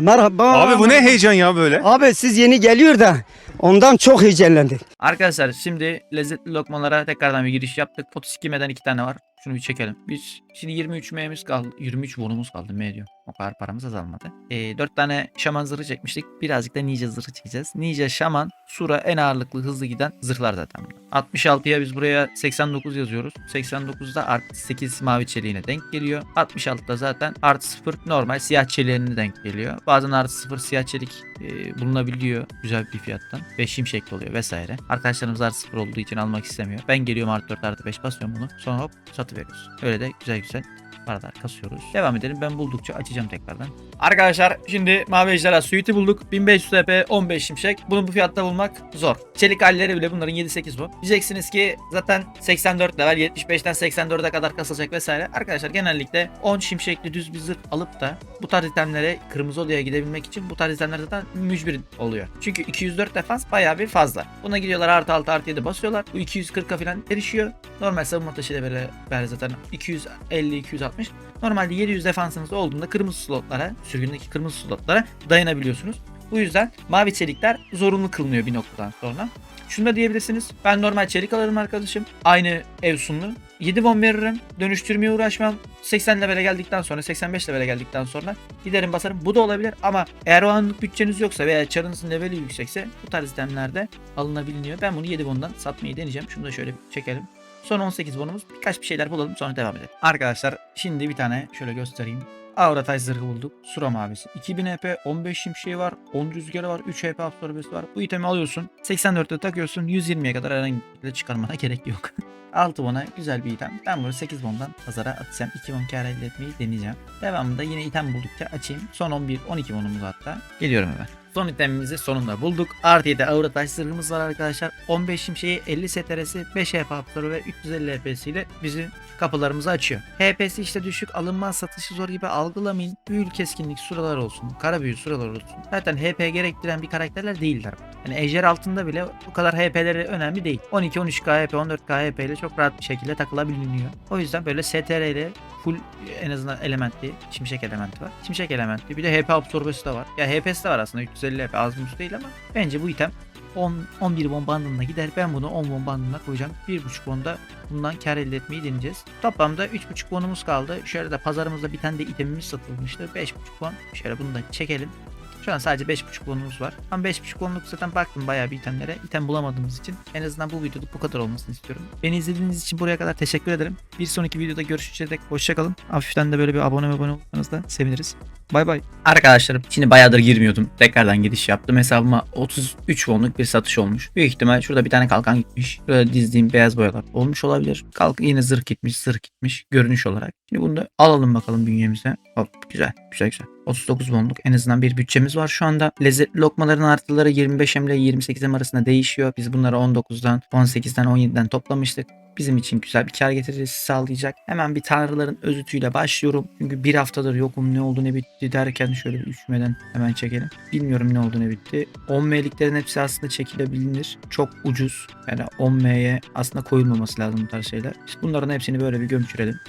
Merhaba. Abi bu ne heyecan ya böyle? Abi siz yeni geliyor da ondan çok heyecanlandık. Arkadaşlar şimdi lezzetli lokmalara tekrardan bir giriş yaptık. 32 meden 2 tane var. Şunu bir çekelim. Biz şimdi 23 M'miz kaldı. 23 bonumuz kaldı M diyor. O kadar paramız azalmadı. Ee, 4 tane şaman zırhı çekmiştik. Birazcık da ninja zırhı çekeceğiz. Ninja, şaman, sura en ağırlıklı hızlı giden zırhlar zaten. bunlar. 66'ya biz buraya 89 yazıyoruz. 89'da artı 8 mavi çeliğine denk geliyor. 66'da zaten artı 0 normal siyah çeliğine denk geliyor. Bazen artı 0 siyah çelik e, bulunabiliyor güzel bir fiyattan. Ve şimşekli oluyor vesaire. Arkadaşlarımız artı 0 olduğu için almak istemiyor. Ben geliyorum artı 4 artı 5 basıyorum bunu. Sonra hop satıveriyoruz. Öyle de güzel güzel paralar kasıyoruz. Devam edelim. Ben buldukça açacağım tekrardan. Arkadaşlar şimdi mavi ejderha suite'i bulduk. 1500 TP 15 şimşek. Bunu bu fiyatta bulmak zor. Çelik halleri bile bunların 7-8 bu. Diyeceksiniz ki zaten 84 level 75'ten 84'e kadar kasılacak vesaire. Arkadaşlar genellikle 10 şimşekli düz bir zırh alıp da bu tarz itemlere kırmızı odaya gidebilmek için bu tarz itemler zaten mücbir oluyor. Çünkü 204 defans bayağı bir fazla. Buna gidiyorlar artı 6 artı 7 basıyorlar. Bu 240'a falan erişiyor. Normal savunma taşı böyle, böyle zaten 250-260. Normalde 700 defansınız olduğunda kırmızı slotlara, sürgündeki kırmızı slotlara dayanabiliyorsunuz. Bu yüzden mavi çelikler zorunlu kılınıyor bir noktadan sonra. Şunu da diyebilirsiniz. Ben normal çelik alırım arkadaşım. Aynı ev sunlu. 7 won veririm. Dönüştürmeye uğraşmam. 80 levele geldikten sonra 85 levele geldikten sonra giderim basarım. Bu da olabilir ama eğer o anlık bütçeniz yoksa veya çarınızın leveli yüksekse bu tarz itemlerde alınabiliyor. Ben bunu 7 won'dan satmayı deneyeceğim. Şunu da şöyle çekelim. Son 18 bonumuz. Birkaç bir şeyler bulalım sonra devam edelim. Arkadaşlar şimdi bir tane şöyle göstereyim. Aura taş zırhı bulduk. Sura mavisi. 2000 HP, 15 şimşeği var, 10 rüzgarı var, 3 HP absorbesi var. Bu itemi alıyorsun. 84'te takıyorsun. 120'ye kadar herhangi bir çıkarmana gerek yok. 6 bona güzel bir item. Ben bunu 8 bondan pazara atacağım. 2 bon kar elde etmeyi deneyeceğim. Devamında yine item buldukça açayım. Son 11, 12 bonumuz hatta. Geliyorum hemen. Son itemimizi sonunda bulduk. Artı 7 aura var arkadaşlar. 15 şimşeği 50 STR'si 5 HP absorbe ve 350 HP'siyle bizi kapılarımızı açıyor. HP'si işte düşük alınmaz satışı zor gibi algılamayın. Büyülü keskinlik suralar olsun. Kara büyü suralar olsun. Zaten HP gerektiren bir karakterler değiller. Yani ejder altında bile bu kadar HP'leri önemli değil. 12-13k HP 14k HP ile çok rahat bir şekilde takılabiliyor. O yüzden böyle STR ile full en azından elementli şimşek elementi var. Şimşek elementi bir de HP absorbesi de var. Ya HP'si de var aslında 350 HP az buz değil ama bence bu item 10 11 won bandında gider. Ben bunu 10 won bandına koyacağım. 1.5 wonda bundan kar elde etmeyi deneyeceğiz. Toplamda 3.5 wonumuz kaldı. Şöyle de pazarımızda bir tane de itemimiz satılmıştı. 5.5 won. Şöyle bunu da çekelim. Şu an sadece 5.5 wonumuz var. Ama 5.5 wonluk zaten baktım bayağı bir itemlere. İtem bulamadığımız için en azından bu videoda bu kadar olmasını istiyorum. Beni izlediğiniz için buraya kadar teşekkür ederim. Bir sonraki videoda görüşeceğiz dek hoşçakalın. Hafiften de böyle bir abone abone olursanız da seviniriz. Bay bay. Arkadaşlarım şimdi bayağıdır girmiyordum. Tekrardan giriş yaptım. Hesabıma 33 wonluk bir satış olmuş. Büyük ihtimal şurada bir tane kalkan gitmiş. Şurada dizdiğim beyaz boyalar olmuş olabilir. Kalk yine zırh gitmiş, zırh gitmiş görünüş olarak. Şimdi bunu da alalım bakalım bünyemize. Hop güzel, güzel güzel. 39 wonluk en azından bir bütçemiz var şu anda. Lezzetli lokmaların artıları 25M ile 28M arasında değişiyor. Biz bunları 19'dan, 18'den, 17'den toplamıştık bizim için güzel bir kar getirisi sağlayacak. Hemen bir tanrıların özütüyle başlıyorum. Çünkü bir haftadır yokum ne oldu ne bitti derken şöyle bir üşümeden hemen çekelim. Bilmiyorum ne oldu ne bitti. 10M'liklerin hepsi aslında çekilebilir. Çok ucuz. Yani 10M'ye aslında koyulmaması lazım bu tarz şeyler. İşte bunların hepsini böyle bir gömçürelim.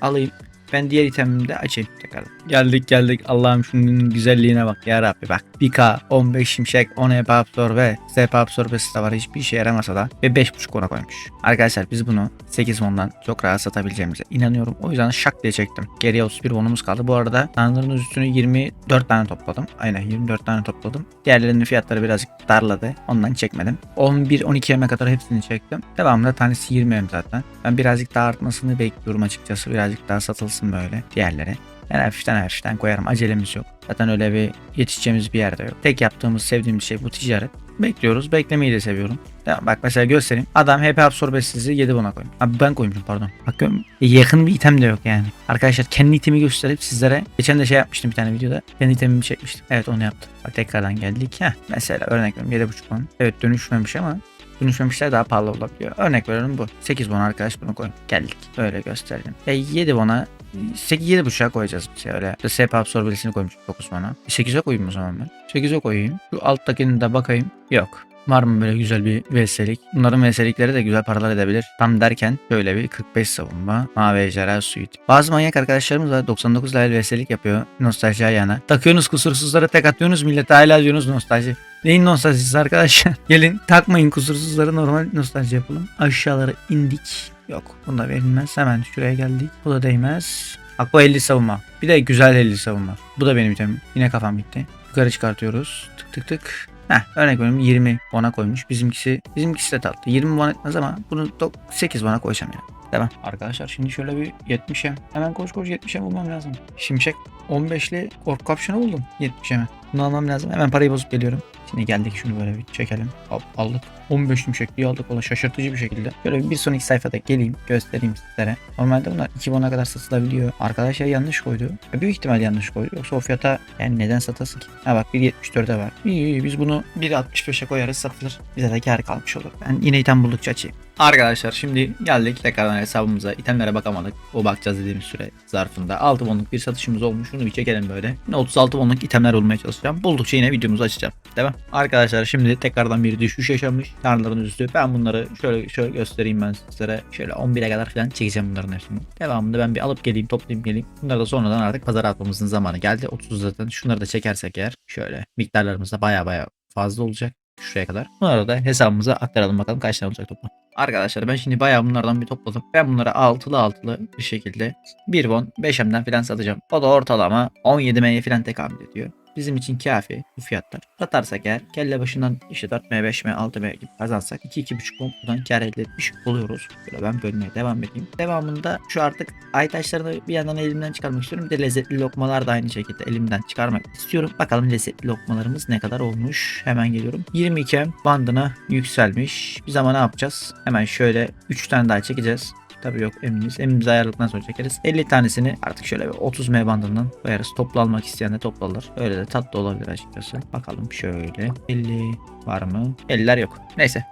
Alayım. Ben diğer itemimi de açayım tekrar. Geldik geldik. Allah'ım şunun güzelliğine bak ya Rabbi bak. 1K, 15 şimşek, 10 EP absorbe, SP absorbesi de var. Hiçbir işe yaramasa da ve 5.5 ona koymuş. Arkadaşlar biz bunu 8 won'dan çok rahat satabileceğimize inanıyorum. O yüzden şak diye çektim. Geriye 31 won'umuz kaldı. Bu arada tanrıların üstünü 24 tane topladım. Aynen 24 tane topladım. Diğerlerinin fiyatları birazcık darladı. Ondan çekmedim. 11-12 yeme kadar hepsini çektim. Devamında tanesi 20 yem zaten. Ben birazcık daha artmasını bekliyorum açıkçası. Birazcık daha satılsın böyle diğerleri. Yani hafiften hafiften koyarım. Acelemiz yok. Zaten öyle bir yetişeceğimiz bir yerde yok. Tek yaptığımız sevdiğim şey bu ticaret. Bekliyoruz. Beklemeyi de seviyorum. Tamam, bak mesela göstereyim. Adam HP absorbesizi 7 buna koymuş. Abi ben koymuşum pardon. Bak gör- yakın bir item de yok yani. Arkadaşlar kendi itemi gösterip sizlere geçen de şey yapmıştım bir tane videoda. Kendi itemimi çekmiştim. Evet onu yaptım. Bak tekrardan geldik. Heh, mesela örnek veriyorum 7.5 won. Evet dönüşmemiş ama dönüşmemişler daha pahalı olabiliyor. Örnek veriyorum bu. 8 bon arkadaş bunu koy. Geldik. Böyle gösterelim. E 7 bona 8 7 buçuğa koyacağız bir şey öyle. SP absorbesini koymuş 9 bana. 8'e koyayım o zaman ben. 8'e koyayım. Şu alttakini de bakayım. Yok. Var mı böyle güzel bir VS'lik? Bunların VS'likleri de güzel paralar edebilir. Tam derken böyle bir 45 savunma. Mavi ejderha suite. Bazı manyak arkadaşlarımız var 99 level VS'lik yapıyor. Nostalji ayağına. Takıyorsunuz kusursuzlara tek atıyorsunuz millete hala diyorsunuz nostalji. Neyin nostaljisi arkadaşlar? Gelin takmayın kusursuzları normal nostalji yapalım. Aşağılara indik. Yok bunda verilmez. Hemen şuraya geldik. Bu da değmez. Bak bu 50 savunma. Bir de güzel 50 savunma. Bu da benim itemim. Yine kafam gitti. Yukarı çıkartıyoruz. Tık tık tık. Heh, örnek veriyorum 20 bona koymuş. Bizimkisi bizimkisi de tatlı. 20 bon etmez ama bunu do- 8 bona koyacağım ya. Devam. Arkadaşlar şimdi şöyle bir 70'e. Hemen koş koş 70'e bulmam lazım. Şimşek 15'li korku kapşonu buldum. 70'e mi? Bunu almam lazım. Hemen parayı bozup geliyorum. Şimdi geldik şunu böyle bir çekelim. Hop aldık. 15 şimşekliği aldık. Valla şaşırtıcı bir şekilde. Şöyle bir sonraki sayfada geleyim göstereyim sizlere. Normalde bunlar 2 bona kadar satılabiliyor. Arkadaşlar yanlış koydu. Büyük ihtimal yanlış koydu. Yoksa o fiyata yani neden satasın ki? Ha bak 1.74'e var. İyi iyi biz bunu 1.65'e koyarız satılır. Bize de kar kalmış olur. Ben yine item buldukça açayım. Arkadaşlar şimdi geldik tekrardan hesabımıza. itemlere bakamadık. O bakacağız dediğimiz süre zarfında. 6 bonluk bir satışımız olmuş. Şunu bir çekelim böyle. Yine 36 bonluk itemler bulmaya çalışacağım. Buldukça yine videomuzu açacağım. Devam. Arkadaşlar şimdi tekrardan bir düşüş yaşamış. Tanrıların üstü. Ben bunları şöyle şöyle göstereyim ben sizlere. Şöyle 11'e kadar falan çekeceğim bunların hepsini. Devamında ben bir alıp geleyim toplayayım geleyim. Bunları da sonradan artık pazara atmamızın zamanı geldi. 30 zaten. Şunları da çekersek eğer şöyle miktarlarımız da baya baya fazla olacak. Şuraya kadar. Bunları da hesabımıza aktaralım bakalım kaç tane olacak toplam. Arkadaşlar ben şimdi bayağı bunlardan bir topladım. Ben bunları altılı altılı bir şekilde 1 won 5M'den falan satacağım. O da ortalama 17 M'ye falan tekamül ediyor. Bizim için kafi bu fiyatlar. Satarsak eğer kelle başından işte 4M, 5M, 6M gibi kazansak 2-2,5 won buradan kar elde etmiş oluyoruz. Böyle ben bölmeye devam edeyim. Devamında şu artık ay taşlarını bir yandan elimden çıkarmak istiyorum. Bir de lezzetli lokmalar da aynı şekilde elimden çıkarmak istiyorum. Bakalım lezzetli lokmalarımız ne kadar olmuş. Hemen geliyorum. 22 bandına yükselmiş. Biz ama ne yapacağız? Hemen şöyle 3 tane daha çekeceğiz. Tabii yok eminiz. Emimizi ayarladıktan sonra çekeriz. 50 tanesini artık şöyle bir 30 M bandından koyarız. Toplu almak isteyen de toplu. Öyle de tatlı olabilir açıkçası. Bakalım şöyle. 50 var mı? 50'ler yok. Neyse.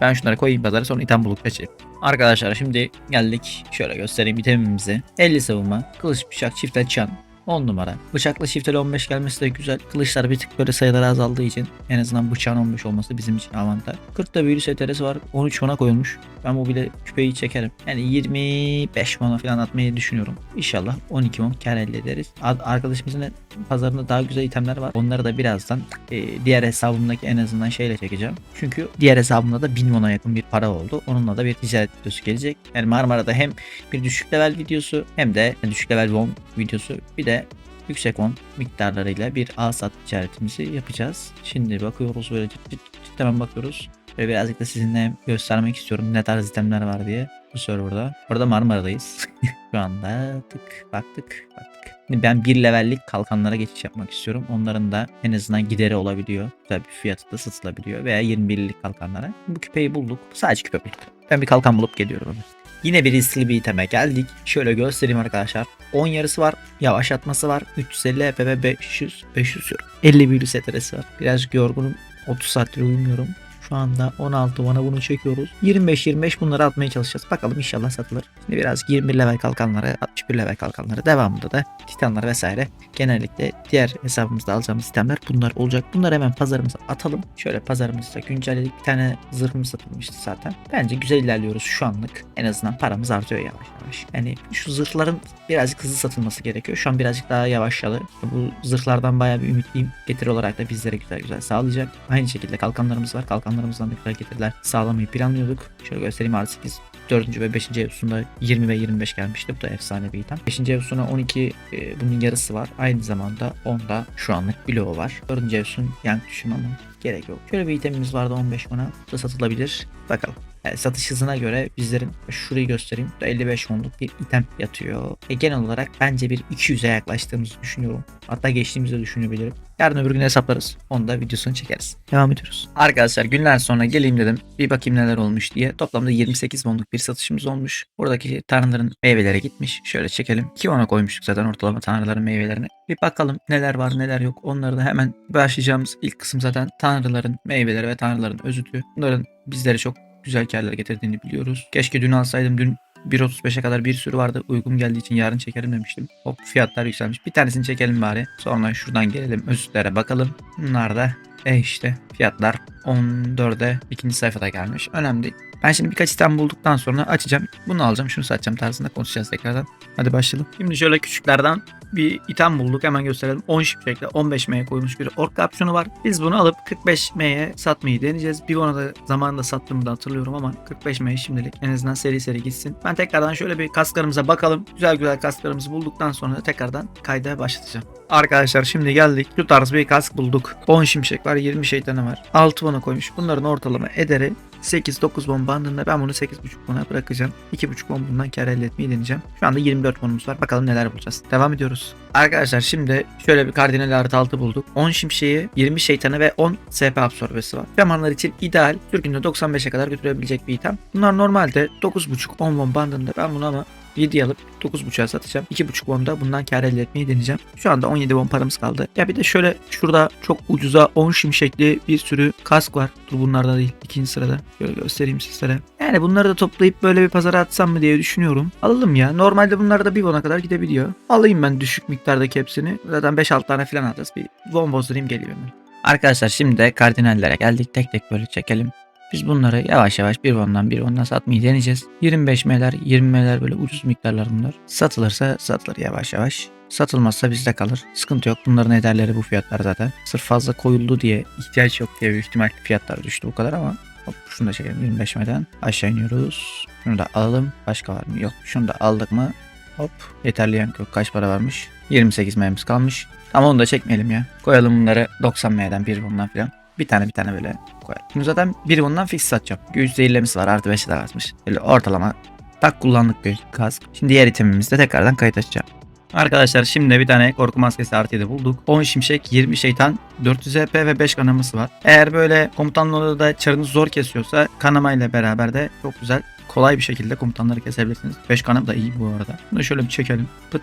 Ben şunları koyayım pazara sonra item bulup açayım. Arkadaşlar şimdi geldik. Şöyle göstereyim itemimizi. 50 savunma. Kılıç bıçak çifte çan. 10 numara. Bıçakla çifteli 15 gelmesi de güzel. Kılıçlar bir tık böyle sayıları azaldığı için en azından bıçağın 15 olması bizim için avantaj. 40 da büyülü STR'si var. 13 mana koyulmuş. Ben bu bile küpeyi çekerim. Yani 25 mana falan atmayı düşünüyorum. İnşallah 12 mon kar elde ederiz. Ad- Arkadaşımızın pazarında daha güzel itemler var. Onları da birazdan e, diğer hesabımdaki en azından şeyle çekeceğim. Çünkü diğer hesabımda da 1000 mona yakın bir para oldu. Onunla da bir ticaret videosu gelecek. Yani Marmara'da hem bir düşük level videosu hem de düşük level won videosu bir de yüksek won miktarlarıyla bir al-sat ticaretimizi yapacağız. Şimdi bakıyoruz böyle ciddi ciddi hemen bakıyoruz. Ve birazcık da sizinle göstermek istiyorum ne tarz itemler var diye bu serverda. Burada Marmara'dayız. Şu anda tık baktık baktık. Şimdi ben bir levellik kalkanlara geçiş yapmak istiyorum. Onların da en azından gideri olabiliyor. Güzel bir fiyatı da satılabiliyor. Veya 21'lik kalkanlara. Bu küpeyi bulduk. Sadece küpe bulduk. Ben bir kalkan bulup geliyorum. Yine bir riskli bir iteme geldik. Şöyle göstereyim arkadaşlar. 10 yarısı var. Yavaşlatması var. 350 HP ve 500 500 euro. 50 büyülü setresi var. Birazcık yorgunum. 30 saattir uyumuyorum. Şu anda 16 bana bunu çekiyoruz. 25-25 bunları atmaya çalışacağız. Bakalım inşallah satılır. Şimdi biraz 21 level kalkanları, 61 level kalkanları devamında da titanlar vesaire. Genellikle diğer hesabımızda alacağımız sistemler bunlar olacak. Bunları hemen pazarımıza atalım. Şöyle pazarımızda güncelledik. Bir tane zırhımız satılmıştı zaten. Bence güzel ilerliyoruz şu anlık. En azından paramız artıyor yavaş yavaş. Yani şu zırhların birazcık hızlı satılması gerekiyor. Şu an birazcık daha yavaşladı. Bu zırhlardan bayağı bir ümitliyim. Getiri olarak da bizlere güzel güzel sağlayacak. Aynı şekilde kalkanlarımız var. Kalkanlarımızdan da güzel sağlamayı planlıyorduk. Şöyle göstereyim artık biz 4. ve 5. evusunda 20 ve 25 gelmişti. Bu da efsane bir item. 5. evusuna 12 e, bunun yarısı var. Aynı zamanda 10'da şu anlık bloğu var. 4. evusun yank düşüm ama gerek yok. Şöyle bir itemimiz vardı 15 bana. Bu da satılabilir. Bakalım. Yani satış hızına göre bizlerin şurayı göstereyim. Burada 55 onluk bir item yatıyor. E genel olarak bence bir 200'e yaklaştığımızı düşünüyorum. Hatta geçtiğimizi de düşünebilirim. Yarın öbür gün hesaplarız. Onu da videosunu çekeriz. Devam ediyoruz. Arkadaşlar günler sonra geleyim dedim. Bir bakayım neler olmuş diye. Toplamda 28 bonluk bir satışımız olmuş. Buradaki tanrıların meyveleri gitmiş. Şöyle çekelim. Ki ona koymuştuk zaten ortalama tanrıların meyvelerini. Bir bakalım neler var neler yok. Onları da hemen başlayacağımız ilk kısım zaten tanrıların meyveleri ve tanrıların özütü. Bunların bizlere çok güzel karlar getirdiğini biliyoruz. Keşke dün alsaydım. Dün 1.35'e kadar bir sürü vardı. Uygun geldiği için yarın çekerim demiştim. Hop fiyatlar yükselmiş. Bir tanesini çekelim bari. Sonra şuradan gelelim özütlere bakalım. Bunlar da E işte fiyatlar 14'e ikinci sayfada gelmiş. Önemli değil. Ben şimdi birkaç item bulduktan sonra açacağım. Bunu alacağım, şunu satacağım tarzında konuşacağız tekrardan. Hadi başlayalım. Şimdi şöyle küçüklerden bir item bulduk. Hemen gösterelim. 10 şimşekle 15 M'ye koymuş bir ork kapşonu var. Biz bunu alıp 45 M'ye satmayı deneyeceğiz. Bir ona da zamanında sattığımı da hatırlıyorum ama 45 M şimdilik en azından seri seri gitsin. Ben tekrardan şöyle bir kasklarımıza bakalım. Güzel güzel kasklarımızı bulduktan sonra tekrardan kayda başlatacağım. Arkadaşlar şimdi geldik. Şu tarz bir kask bulduk. 10 şimşek var, 20 şeytanı var. 6 bona koymuş. Bunların ortalama ederi 8-9 bon bandında ben bunu 8.5 bona bırakacağım. 2.5 bon bundan kar elde etmeyi deneyeceğim. Şu anda 24 bonumuz var. Bakalım neler bulacağız. Devam ediyoruz. Arkadaşlar şimdi şöyle bir kardinal artı 6 bulduk. 10 şimşeği, 20 şeytanı ve 10 SP absorbesi var. Şamanlar için ideal. Türkünde 95'e kadar götürebilecek bir item. Bunlar normalde 9.5-10 bon bandında. Ben bunu ama 7 alıp 9.5'a satacağım. 2.5 bonda bundan kar elde etmeyi deneyeceğim. Şu anda 17 bon paramız kaldı. Ya bir de şöyle şurada çok ucuza 10 şimşekli bir sürü kask var. Dur bunlarda değil. ikinci sırada. Şöyle göstereyim sizlere. Yani bunları da toplayıp böyle bir pazara atsam mı diye düşünüyorum. Alalım ya. Normalde bunlar da bir bona kadar gidebiliyor. Alayım ben düşük miktardaki hepsini. Zaten 5-6 tane falan alacağız. Bir bon bozdurayım geliyorum. Arkadaşlar şimdi de kardinallere geldik. Tek tek böyle çekelim. Biz bunları yavaş yavaş bir bondan bir bondan satmayı deneyeceğiz. 25 meler 20 meler böyle ucuz miktarlar bunlar. Satılırsa satılır yavaş yavaş. Satılmazsa bizde kalır. Sıkıntı yok. Bunların ederleri bu fiyatlar zaten. Sırf fazla koyuldu diye ihtiyaç yok diye büyük ihtimal fiyatlar düştü bu kadar ama Hop şunu da çekelim 25 meden. Aşağı iniyoruz. Şunu da alalım. Başka var mı? Yok. Şunu da aldık mı? Hop. Yeterli yank yok. Kaç para varmış? 28 meyemiz kalmış. Ama onu da çekmeyelim ya. Koyalım bunları 90 meyeden bir bundan filan. Bir tane bir tane böyle koyalım. Şimdi zaten bir bundan fix satacağım. Güç zehirlemesi var. Artı 5 de varmış. Böyle ortalama tak kullandık bir kask. Şimdi diğer itemimizde tekrardan kayıt açacağım. Arkadaşlar şimdi bir tane korku maskesi artı 7 bulduk. 10 şimşek, 20 şeytan, 400 EP ve 5 kanaması var. Eğer böyle komutanlı odada çarınız zor kesiyorsa kanama ile beraber de çok güzel kolay bir şekilde komutanları kesebilirsiniz. 5 kanım da iyi bu arada. Bunu şöyle bir çekelim. Pıt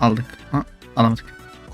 aldık. Ha, alamadık.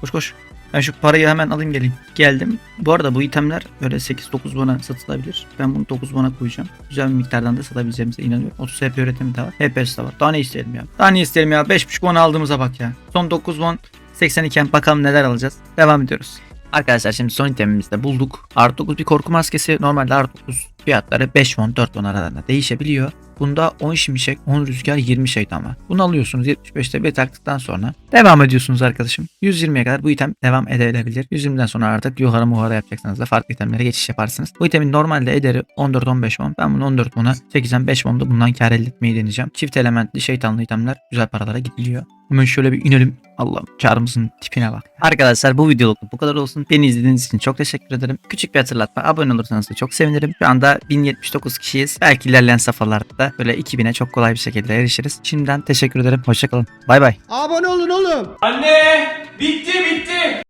Koş koş. Ben şu parayı hemen alayım geleyim. Geldim. Bu arada bu itemler böyle 8-9 bona satılabilir. Ben bunu 9 bona koyacağım. Güzel bir miktardan da satabileceğimize inanıyorum. 30 HP üretimi de var. HP'si de var. Daha ne isteyelim ya? Daha ne isteyelim ya? 5.5 bon aldığımıza bak ya. Son 9 bon 82 bakalım neler alacağız. Devam ediyoruz. Arkadaşlar şimdi son itemimizi de bulduk. Artı 9 bir korku maskesi. Normalde artı 9 fiyatları 5 won 4 won arasında değişebiliyor. Bunda 10 şimşek, 10 rüzgar, 20 şeytan var. Bunu alıyorsunuz 75'te bir taktıktan sonra devam ediyorsunuz arkadaşım. 120'ye kadar bu item devam edebilir. 120'den sonra artık yukarı muhara yapacaksanız da farklı itemlere geçiş yaparsınız. Bu itemin normalde ederi 14-15 won. Ben bunu 14 won'a çekeceğim. 5 won'da bundan kar elde etmeyi deneyeceğim. Çift elementli şeytanlı itemler güzel paralara gidiliyor. Hemen şöyle bir inelim. Allah'ım çağrımızın tipine bak. Arkadaşlar bu videoluk bu kadar olsun. Beni izlediğiniz için çok teşekkür ederim. Küçük bir hatırlatma. Abone olursanız da çok sevinirim. Şu anda 1079 kişiyiz. Belki ilerleyen safhalarda böyle 2000'e çok kolay bir şekilde erişiriz. Şimdiden teşekkür ederim. Hoşçakalın. Bay bay. Abone olun oğlum. Anne! Bitti bitti!